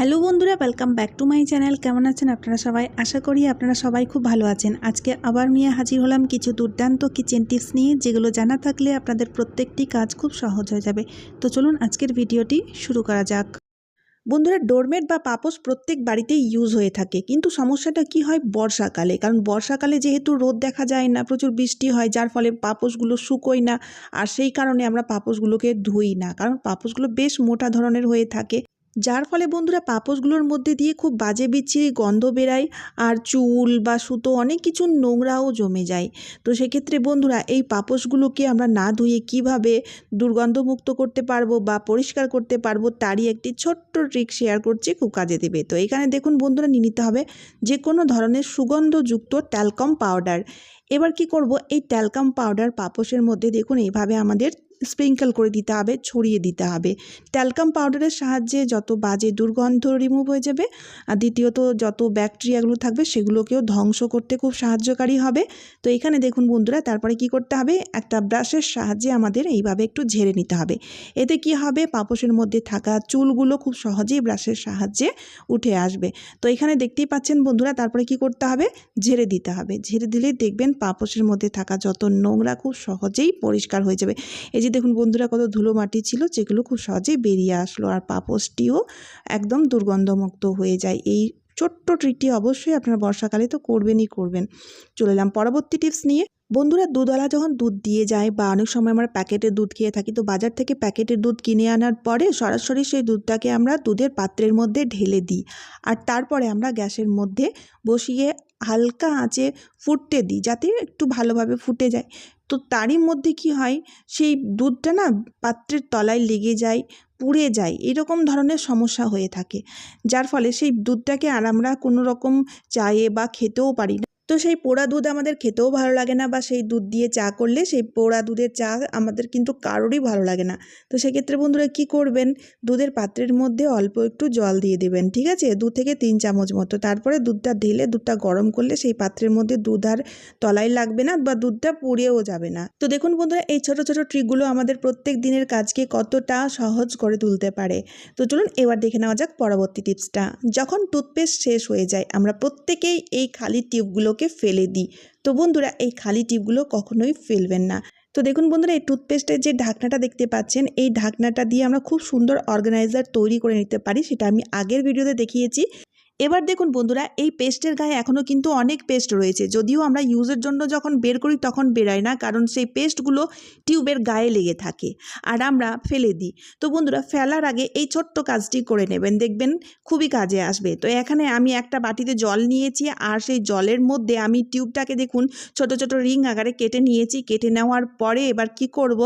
Hello বন্ধুরা welcome back to my channel কেমন আছেন আপনারা সবাই? আশা করি আপনারা সবাই খুব ভালো আছেন। আজকে আবার নিয়ে হাজির হলাম কিছু দুর্দান্ত কিচেন টিপস নিয়ে, যেগুলো জানা থাকলে আপনাদের প্রত্যেকটি কাজ খুব সহজ হয়ে যাবে। তো চলুন আজকের ভিডিওটি শুরু করা যাক। বন্ধুরা ডোরমেট বা পাপোশ প্রত্যেক বাড়িতেই ইউজ হয়ে থাকে। কিন্তু সমস্যাটা কি হয়? বর্ষাকালে। কারণ বর্ষাকালে যেহেতু রোদ দেখা যায় না, প্রচুর বৃষ্টি হয়, যার ফলে পাপোশগুলো শুকোয় না। আর সেই কারণে আমরা পাপোশগুলোকে ধুই না। কারণ পাপোশগুলো বেশ মোটা ধরনের হয়ে থাকে। যার ফলে বন্ধুরা পাপোশগুলোর মধ্যে দিয়ে খুব বাজে বিচ্ছিরি গন্ধ বেরায় আর চুল বা সুতো অনেক কিছু নোংরাও জমে যায়। তো সেক্ষেত্রে বন্ধুরা এই পাপোশগুলোকে আমরা না ধুয়ে কীভাবে দুর্গন্ধমুক্ত করতে পারব বা পরিষ্কার করতে পারব তারই একটি ছোট্ট ট্রিক শেয়ার করছি খুব কাজে দেবে। তো এখানে দেখুন বন্ধুরা নিয়ে নিতে হবে যে কোনো ধরনের সুগন্ধযুক্ত ট্যালকম পাউডার এবার কি করব? এই ট্যালকাম পাউডার পাপোশের মধ্যে দেখুন এইভাবে আমাদের স্প্রিঙ্কেল করে দিতে হবে, ছড়িয়ে দিতে হবে। ট্যালকাম পাউডারের সাহায্যে যত বাজে দুর্গন্ধ রিমুভ হয়ে যাবে, আর দ্বিতীয়ত যত ব্যাকটেরিয়াগুলো থাকবে সেগুলোকেও ধ্বংস করতে খুব সাহায্যকারী হবে। তো এখানে দেখুন বন্ধুরা, তারপরে কি করতে হবে? একটা ব্রাশের সাহায্যে আমাদের এইভাবে একটু ঝেড়ে নিতে হবে। এতে কি হবে? পাপোশের মধ্যে থাকা চুলগুলো খুব সহজেই ব্রাশের সাহায্যে উঠে আসবে। তো এখানে দেখতেই পাচ্ছেন বন্ধুরা, তারপরে কি করতে হবে? ঝেড়ে দিতে হবে। ঝেড়ে দিলেই দেখবেন পাপোশের মধ্যে থাকা যত নোংরা খুব সহজেই পরিষ্কার হয়ে যাবে। এই যে দেখুন বন্ধুরা কত ধুলো মাটি ছিল, যেগুলো খুব সহজেই বেরিয়ে আসলো আর পাপোশটিও একদম দুর্গন্ধমুক্ত হয়ে যায়। এই ছোট্ট ট্রিকটি অবশ্যই আপনারা বর্ষাকালে তো করবেনই করবেন। চলে এলাম পরবর্তী টিপস নিয়ে। বন্ধুরা দুধওয়ালা যখন দুধ দিয়ে যায় বা অনেক সময় আমরা প্যাকেটের দুধ খেয়ে থাকি, তো বাজার থেকে প্যাকেটের দুধ কিনে আনার পরে সরাসরি সেই দুধটাকে আমরা দুধের পাত্রের মধ্যে ঢেলে দিই। আর তারপরে আমরা গ্যাসের মধ্যে বসিয়ে হালকা আঁচে ফুটতে দিই যাতে একটু ভালোভাবে ফুটে যায়। তো তারই মধ্যে কি হয়, সেই দুধটা না পাত্রের তলায় লেগে যায়, পুড়ে যায়, এরকম ধরনের সমস্যা হয়ে থাকে। যার ফলে সেই দুধটাকে আর আমরা কোনো রকম চায়ে বা খেতেও পারি না। তো সেই পোড়া দুধ আমাদের খেতেও ভালো লাগে না বা সেই দুধ দিয়ে চা করলে সেই পোড়া দুধের চা আমাদের কিন্তু কারোরই ভালো লাগে না। তো সেক্ষেত্রে বন্ধুরা কি করবেন? দুধের পাত্রের মধ্যে অল্প একটু জল দিয়ে দেবেন, ঠিক আছে? দু থেকে তিন চামচ মতো। তারপরে দুধটা ঢেলে দুধটা গরম করলে সেই পাত্রের মধ্যে দুধ আর তলায় লাগবে না বা দুধটা পুড়েও যাবে না। তো দেখুন বন্ধুরা, এই ছোট ছোট ট্রিকগুলো আমাদের প্রত্যেক দিনের কাজকে কতটা সহজ করে তুলতে পারে। তো চলুন এবার দেখে নেওয়া যাক পরবর্তী টিপসটা যখন টুথপেস্ট শেষ হয়ে যায়, আমরা প্রত্যেকেই এই খালি টিউবগুলোকে ফেলে দিই। তো বন্ধুরা, এই খালি টিপগুলো কখনোই ফেলবেন না। তো দেখুন বন্ধুরা, এই টুথপেস্টের যে ঢাকনাটা দেখতে পাচ্ছেন, এই ঢাকনাটা দিয়ে আমরা খুব সুন্দর অর্গানাইজার তৈরি করে নিতে পারি, সেটা আমি আগের ভিডিওতে দেখিয়েছি। এবার দেখুন বন্ধুরা, এই পেস্টের গায়ে এখনও কিন্তু অনেক পেস্ট রয়েছে। যদিও আমরা ইউজের জন্য যখন বের করি তখন বেরায় না, কারণ সেই পেস্টগুলো টিউবের গায়ে লেগে থাকে আর আমরা ফেলে দিই। তো বন্ধুরা, ফেলার আগে এই ছোট্ট কাজটি করে নেবেন। দেখবেন খুবই কাজে আসবে। তো এখানে আমি একটা বাটিতে জল নিয়েছি আর সেই জলের মধ্যে আমি টিউবটাকে দেখুন ছোট ছোট রিং আকারে কেটে নিয়েছি। কেটে নেওয়ার পরে এবার কি করব?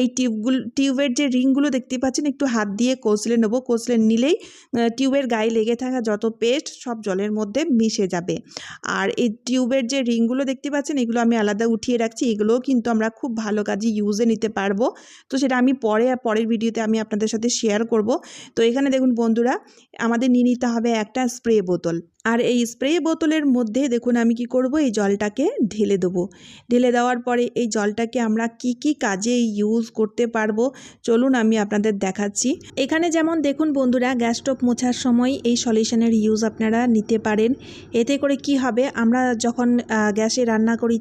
এই টিউবগুলো, টিউবের যে রিংগুলো দেখতে পাচ্ছেন, একটু হাত দিয়ে কষলে নেব। কষলে নিলেই টিউবের গায়ে লেগে থাকা যত পেস্ট সব জলের মধ্যে মিশে যাবে। আর এই টিউবের যে রিংগুলো দেখতে পাচ্ছেন, এগুলো আমি আলাদা উঠিয়ে রাখছি। এগুলোও কিন্তু আমরা খুব ভালো কাজে ইউজে নিতে পারব। তো সেটা আমি পরে পরের ভিডিওতে আমি আপনাদের সাথে শেয়ার করব। তো এখানে দেখুন বন্ধুরা, আমাদের নিয়ে নিতে হবে একটা স্প্রে বোতল। আর এই স্প্রে বোতলের মধ্যে দেখুন আমি কি করব, এই জলটাকে ঢেলে দেবো। ঢেলে দেওয়ার পরে এই জলটাকে আমরা কি কি কাজে ইউজ করতে পারব, চলুন আমি আপনাদের দেখাচ্ছি। এখানে যেমন দেখুন বন্ধুরা, গ্যাস স্টোভ মোছার সময় এই সলিউশনের ইউজ আপনারা নিতে পারেন। এতে করে কি হবে, আমরা যখন গ্যাসে রান্না করি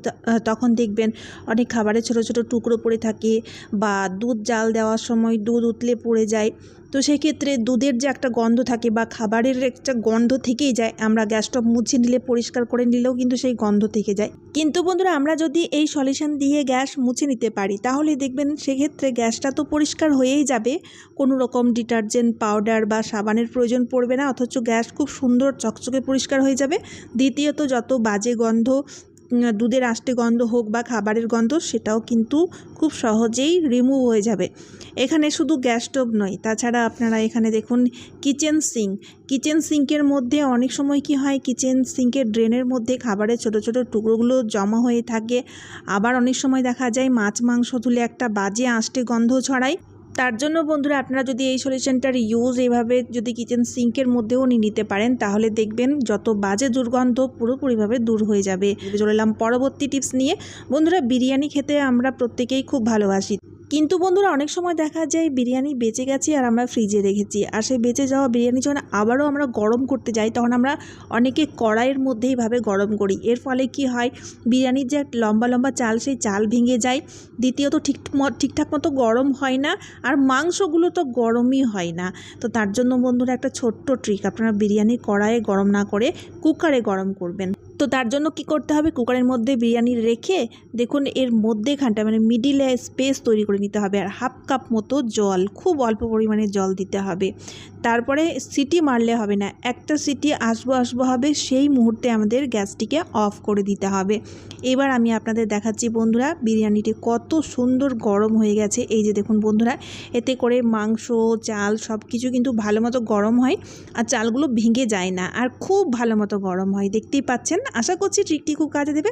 তখন দেখবেন অনেক খাবারে ছোট ছোট টুকরো পড়ে থাকে বা দুধ জাল দেওয়ার সময় দুধ উতলে পড়ে যায়। তো সেক্ষেত্রে দুধের যে একটা গন্ধ থাকে বা খাবারের একটা গন্ধ থেকেই যায়, আমরা গ্যাস স্টোভ মুছে নিলে, পরিষ্কার করে নিলেও কিন্তু সেই গন্ধ থেকে যায়। কিন্তু বন্ধুরা, আমরা যদি এই সলিউশন দিয়ে গ্যাস মুছে নিতে পারি, তাহলে দেখবেন সেক্ষেত্রে গ্যাসটা তো পরিষ্কার হয়েই যাবে। কোনো রকম ডিটারজেন্ট, পাউডার বা সাবানের প্রয়োজন পড়বে না, অথচ গ্যাস খুব সুন্দর, চকচকে পরিষ্কার হয়ে যাবে। দ্বিতীয়ত, যত বাজে গন্ধ দুধের আষ্টে গন্ধ হোক বা খাবারের গন্ধ, সেটাও কিন্তু খুব সহজেই রিমুভ হয়ে যাবে। এখানে শুধু গ্যাস স্টোভ নয়, তাছাড়া আপনারা এখানে দেখুন কিচেন সিঙ্ক কিচেন সিঙ্কের মধ্যে অনেক সময় কি হয় কিচেন সিঙ্কের ড্রেনের মধ্যে খাবারের ছোট ছোট টুকরোগুলো জমা হয়ে থাকে। আবার অনেক সময় দেখা যায় মাছ মাংস তুলে একটা বাজে আষ্টে গন্ধ ছড়ায়। তার জন্য বন্ধুরা আপনারা যদি এই সলিউশনটার ইউজ এভাবে যদি কিচেন সিঙ্কের মধ্যেও নিতে পারেন, তাহলে দেখবেন যত বাজে দুর্গন্ধ পুরোপুরিভাবে দূর হয়ে যাবে। চলে এলাম পরবর্তী টিপস নিয়ে। বন্ধুরা, বিরিয়ানি খেতে আমরা প্রত্যেকেই খুব ভালোবাসি। কিন্তু বন্ধুরা অনেক সময় দেখা যায় বিরিয়ানি বেঁচে গেছে আর আমরা ফ্রিজে রেখেছি। আর সেই বেঁচে যাওয়া বিরিয়ানি যখন আবারও আমরা গরম করতে যাই, তখন আমরা অনেকে কড়াইয়ের মধ্যেই ভাবে গরম করি। এর ফলে কি হয়, বিরিয়ানির যে লম্বা লম্বা চাল, সেই চাল ভেঙে যায়। দ্বিতীয়ত ঠিক ঠিকঠাক মতো গরম হয় না আর মাংসগুলো তো গরমই হয় না। তো তার জন্য বন্ধুরা একটা ছোট্ট ট্রিক আপনারা বিরিয়ানি কড়াইয়ে গরম না করে কুকারে গরম করবেন। তো তার জন্য কি করতে হবে? কুকারের মধ্যে বিরিয়ানি রেখে দেখুন এর মধ্যেখানটা মানে মিডিলে স্পেস তৈরি করে নিতে হবে আর হাফ কাপ মতো জল, খুব অল্প পরিমাণে জল দিতে হবে। তারপরে সিটি মারলে হবে না, একটা সিটি আসব আসব হবে সেই মুহূর্তে আমাদের গ্যাসটিকে অফ করে দিতে হবে। এবার আমি আপনাদের দেখাচ্ছি বন্ধুরা বিরিয়ানিটি কত সুন্দর গরম হয়ে গেছে। এই যে দেখুন বন্ধুরা, এতে করে মাংস, চাল সব কিছু কিন্তু ভালো মতো গরম হয় আর চালগুলো ভেঙে যায় না আর খুব ভালো মতো গরম হয়, দেখতেই পাচ্ছেন? আশা করছি ট্রিকটি খুব কাজে দেবে।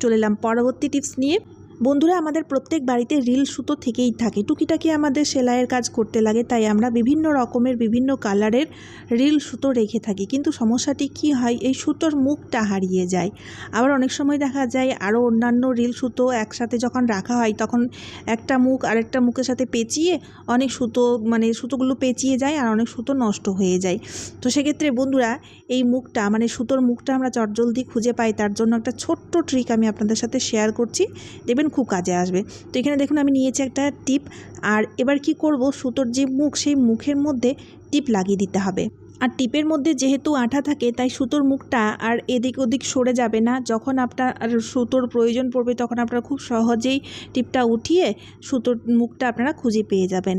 চলে এলাম পরবর্তী টিপস নিয়ে। বন্ধুরা, আমাদের প্রত্যেক বাড়িতে রিল, সুতো থেকেই থাকে। টুকিটাকি আমাদের সেলাইয়ের কাজ করতে লাগে, তাই আমরা বিভিন্ন রকমের, বিভিন্ন কালারের রিল, সুতো রেখে থাকি। কিন্তু সমস্যাটি কি হয়? এই সুতোর মুখটা হারিয়ে যায়। আবার অনেক সময় দেখা যায় আরও অন্যান্য রিল, সুতো একসাথে যখন রাখা হয়, তখন একটা মুখ আরেকটা মুখের সাথে পেঁচিয়ে অনেক সুতো মানে সুতোগুলো পেঁচিয়ে যায় আর অনেক সুতো নষ্ট হয়ে যায়। তো সেক্ষেত্রে বন্ধুরা, এই মুখটা মানে সুতোর মুখটা আমরা চটজলদি খুঁজে পাই, তার জন্য একটা ছোট্ট ট্রিক আমি আপনাদের সাথে শেয়ার করছি। দেখবেন খুব কাজে আসবে। তো এখানে দেখুন আমি নিয়েছি একটা টিপ। আর এবার কি করব? সুতোর যে মুখ, সেই মুখের মধ্যে টিপ লাগিয়ে দিতে হবে। আর টিপের মধ্যে যেহেতু আঠা থাকে, তাই সুতোর মুখটা আর এদিক ওদিক সরে যাবে না। যখন আপনার সুতোর প্রয়োজন পড়বে, তখন আপনারা খুব সহজেই টিপটা উঠিয়ে সুতোর মুখটা আপনারা খুঁজে পেয়ে যাবেন।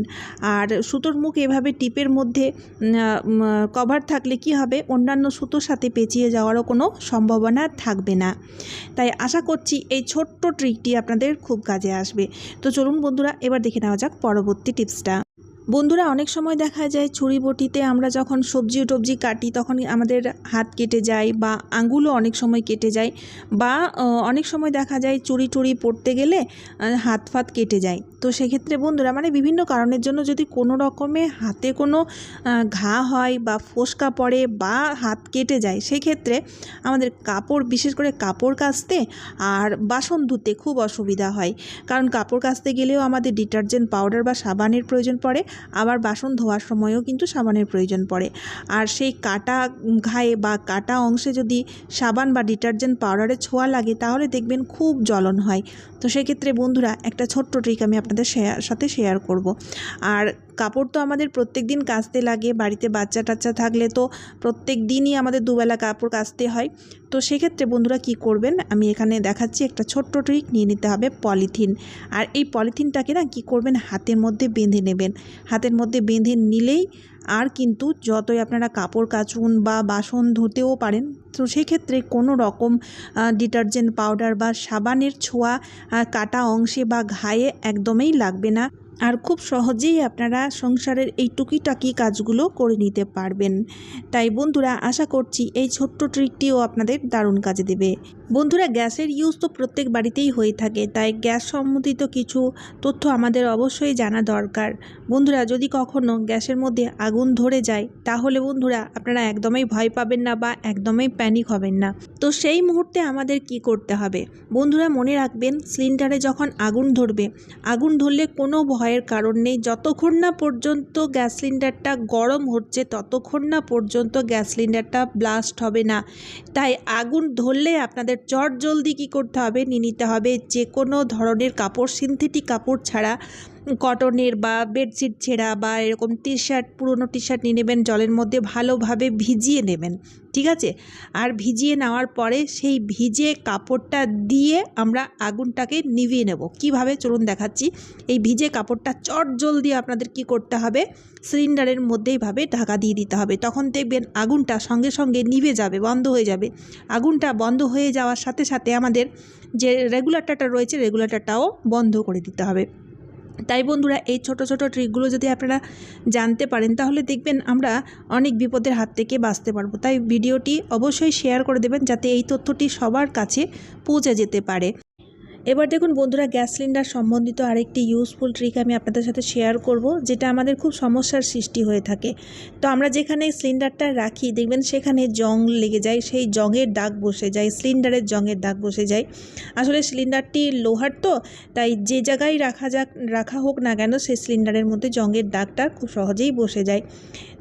আর সুতোর মুখ এভাবে টিপের মধ্যে কভার থাকলে কি হবে? অন্যান্য সুতোর সাথে পেঁচিয়ে যাওয়ারও কোনো সম্ভাবনা থাকবে না। তাই আশা করছি এই ছোট্ট ট্রিকটি আপনাদের খুব কাজে আসবে। তো চলুন বন্ধুরা, এবার দেখে নেওয়া যাক পরবর্তী টিপসটা। বন্ধুরা, অনেক সময় দেখা যায় ছুরি বটিতে আমরা যখন সবজি টবজি কাটি, তখন আমাদের হাত কেটে যায় বা আঙুলও অনেক সময় কেটে যায় বা অনেক সময় দেখা যায় চুরি টুরি পড়তে গেলে হাত ফাত কেটে যায়। তো সেক্ষেত্রে বন্ধুরা মানে বিভিন্ন কারণের জন্য যদি কোনো রকমে হাতে কোনো ঘা হয় বা ফোসকা পড়ে বা হাত কেটে যায়, সেক্ষেত্রে আমাদের কাপড়, বিশেষ করে কাপড় কাচতে আর বাসন ধুতে খুব অসুবিধা হয়। কারণ কাপড় কাচতে গেলেও আমাদের ডিটারজেন্ট, পাউডার বা সাবানের প্রয়োজন পড়ে। আবার বাসন ধোয়ার সময়ও কিন্তু সাবানের প্রয়োজন পড়ে। আর সেই কাটা ঘায়ে বা কাটা অংশে যদি সাবান বা ডিটারজেন্ট পাউডারে ছোঁয়া লাগে, তাহলে দেখবেন খুব জ্বলন হয়। তো সেক্ষেত্রে বন্ধুরা, একটা ছোট্ট ট্রিক আমি আপনাদের সাথে শেয়ার করব। আর কাপড় তো আমাদের প্রত্যেক দিন কাচতে লাগে, বাড়িতে বাচ্চা টাচ্চা থাকলে তো প্রত্যেক দিনই আমাদের দুবেলা কাপড় কাচতে হয়। তো সেক্ষেত্রে বন্ধুরা কি করবেন? আমি এখানে দেখাচ্ছি একটা ছোট্ট ট্রিক নিয়ে নিতে হবে পলিথিন। আর এই পলিথিনটাকে না কি করবেন? হাতের মধ্যে বেঁধে নেবেন। হাতের মধ্যে বেঁধে নিলেই আর কিন্তু যতই আপনারা কাপড় কাচুন বা বাসন ধুতেও পারেন, তো সেক্ষেত্রে কোনো রকম ডিটারজেন্ট পাউডার বা সাবানের ছোঁয়া কাটা অংশে বা ঘায়ে একদমই লাগবে না। আর খুব সহজেই আপনারা সংসারের এই টুকিটাকি কাজগুলো করে নিতে পারবেন। তাই বন্ধুরা, আশা করছি এই ছোট্ট ট্রিকটিও আপনাদের দারুণ কাজে দেবে। বন্ধুরা, গ্যাসের ইউজ তো প্রত্যেক বাড়িতেই হয়ে থাকে, তাই গ্যাস সম্বন্ধিত কিছু তথ্য আমাদের অবশ্যই জানা দরকার। বন্ধুরা, যদি কখনো গ্যাসের মধ্যে আগুন ধরে যায়, তাহলে বন্ধুরা, আপনারা একদমই ভয় পাবেন না বা একদমই প্যানিক হবেন না। তো সেই মুহূর্তে আমাদের কি করতে হবে? বন্ধুরা, মনে রাখবেন সিলিন্ডারে যখন আগুন ধরবে, আগুন ধরলে কোনো ভয়ের কারণ নেই। যতক্ষণ না পর্যন্ত গ্যাস সিলিন্ডারটা গরম হচ্ছে, ততক্ষণ না পর্যন্ত গ্যাস সিলিন্ডারটা ব্লাস্ট হবে না। তাই আগুন ধরলে আপনাদের চট জলদি কী করতে হবে? নিয়ে নিতে হবে যে কোনো ধরনের কাপড়, সিনথেটিক কাপড় ছাড়া কটনের বা বেডশিট ছেঁড়া বা এরকম টি শার্ট পুরনো টি শার্ট নিয়ে নেবেন, জলের মধ্যে ভালোভাবে ভিজিয়ে নেবেন, ঠিক আছে? আর ভিজিয়ে নেওয়ার পরে সেই ভিজে কাপড়টা দিয়ে আমরা আগুনটাকে নিভিয়ে নেব। কীভাবে? চলুন দেখাচ্ছি। এই ভিজে কাপড়টা চট জলদি আপনাদের কি করতে হবে? সিলিন্ডারের মধ্যেই ভাবে ঢাকা দিয়ে দিতে হবে। তখন দেখবেন আগুনটা সঙ্গে সঙ্গে নিভে যাবে, বন্ধ হয়ে যাবে। আগুনটা বন্ধ হয়ে যাওয়ার সাথে সাথে আমাদের যে রেগুলেটরটা রয়েছে, রেগুলেটরটাও বন্ধ করে দিতে হবে। তাই বন্ধুরা, এই ছোট ছোট ট্রিকগুলো যদি আপনারা জানতে পারেন, তাহলে দেখবেন আমরা অনেক বিপদের হাত থেকে বাঁচতে পারব। তাই ভিডিওটি অবশ্যই শেয়ার করে দেবেন, যাতে এই তথ্যটি সবার কাছে পৌঁছে যেতে পারে। এবার দেখুন বন্ধুরা, গ্যাস সিলিন্ডার সম্বন্ধিত আরেকটি ইউজফুল ট্রিক আমি আপনাদের সাথে শেয়ার করব, যেটা আমাদের খুব সমস্যার সৃষ্টি হয়ে থাকে। তো আমরা যেখানে সিলিন্ডারটা রাখি, দেখবেন সেখানে জং লেগে যায়, সেই জংয়ের দাগ বসে যায়, সিলিন্ডারের জংয়ের দাগ বসে যায়। আসলে সিলিন্ডারটি লোহার তো, তাই যে জায়গায় রাখা যাক, রাখা হোক না কেন, সেই সিলিন্ডারের মধ্যে জংয়ের দাগটা খুব সহজেই বসে যায়।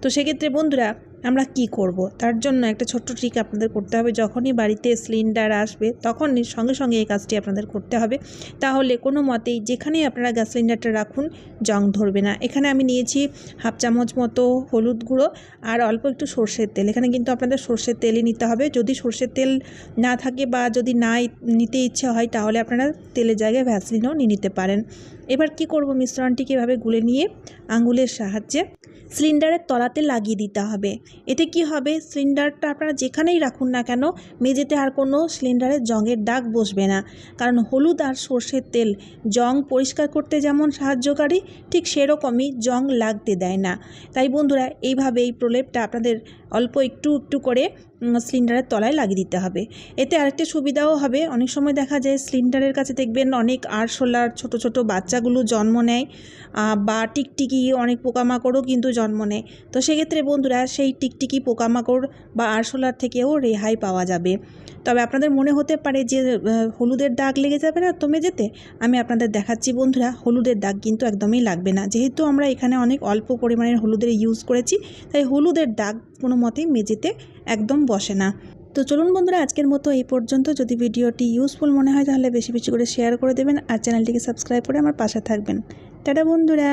তো সেক্ষেত্রে বন্ধুরা আমরা কি করব? তার জন্য একটা ছোট্ট ট্রিক আপনাদের করতে হবে। যখনই বাড়িতে সিলিন্ডার আসবে, তখনই সঙ্গে সঙ্গে এই কাজটি আপনাদের করতে হবে। তাহলে কোনো মতেই যেখানেই আপনারা গ্যাস সিলিন্ডারটা রাখুন, জং ধরবে না। এখানে আমি নিয়েছি হাফ চামচ মতো হলুদ গুঁড়ো আর অল্প একটু সর্ষের তেল। এখানে কিন্তু আপনাদের সর্ষের তেলই নিতে হবে। যদি সর্ষের তেল না থাকে বা যদি না নিতে ইচ্ছে হয়, তাহলে আপনারা তেলের জায়গায় ভ্যাসলিনও নিয়ে নিতে পারেন। এবার কি করব? মিশ্রণটিকে এভাবে গুলে নিয়ে আঙ্গুলের সাহায্যে সিলিন্ডারের তলাতে লাগিয়ে দিতে হবে। এতে কি হবে? সিলিন্ডারটা আপনারা যেখানেই রাখুন না কেন, মেঝেতে আর কোনো সিলিন্ডারের জঙের দাগ বসবে না। কারণ হলুদ আর সর্ষের তেল জং পরিষ্কার করতে যেমন সাহায্যকারী, ঠিক সেরকমই জং লাগতে দেয় না। তাই বন্ধুরা, এইভাবে এই প্রলেপটা আপনাদের অল্প একটু একটু করে সিলিন্ডারের তলায় লাগিয়ে দিতে হবে। এতে আরেকটা সুবিধাও হবে। অনেক সময় দেখা যায় সিলিন্ডারের কাছে দেখবেন অনেক আরশোলার ছোটো ছোটো বাচ্চাগুলো জন্ম নেয় বা টিকটিকি অনেক পোকামাকড়ও কিন্তু জন্ম নেয়। তো সেক্ষেত্রে বন্ধুরা সেই টিকটিকি, পোকামাকড় বা আরশোলার থেকেও রেহাই পাওয়া যাবে। তবে আপনাদের মনে হতে পারে যে হলুদের দাগ লেগে যাবে না? তো মেঝেতে আমি আপনাদের দেখাচ্ছি বন্ধুরা, হলুদের দাগ কিন্তু একদমই লাগবে না। যেহেতু আমরা এখানে অনেক অল্প পরিমাণের হলুদের ইউজ করেছি, তাই হলুদের দাগ কোনো মতেই মেঝেতে একদম বসে না। তো চলুন বন্ধুরা, আজকের মতো এই পর্যন্ত। যদি ভিডিওটি ইউজফুল মনে হয়, তাহলে বেশি বেশি করে শেয়ার করে দেবেন আর চ্যানেলটিকে সাবস্ক্রাইব করে আমার পাশে থাকবেন। টাটা বন্ধুরা!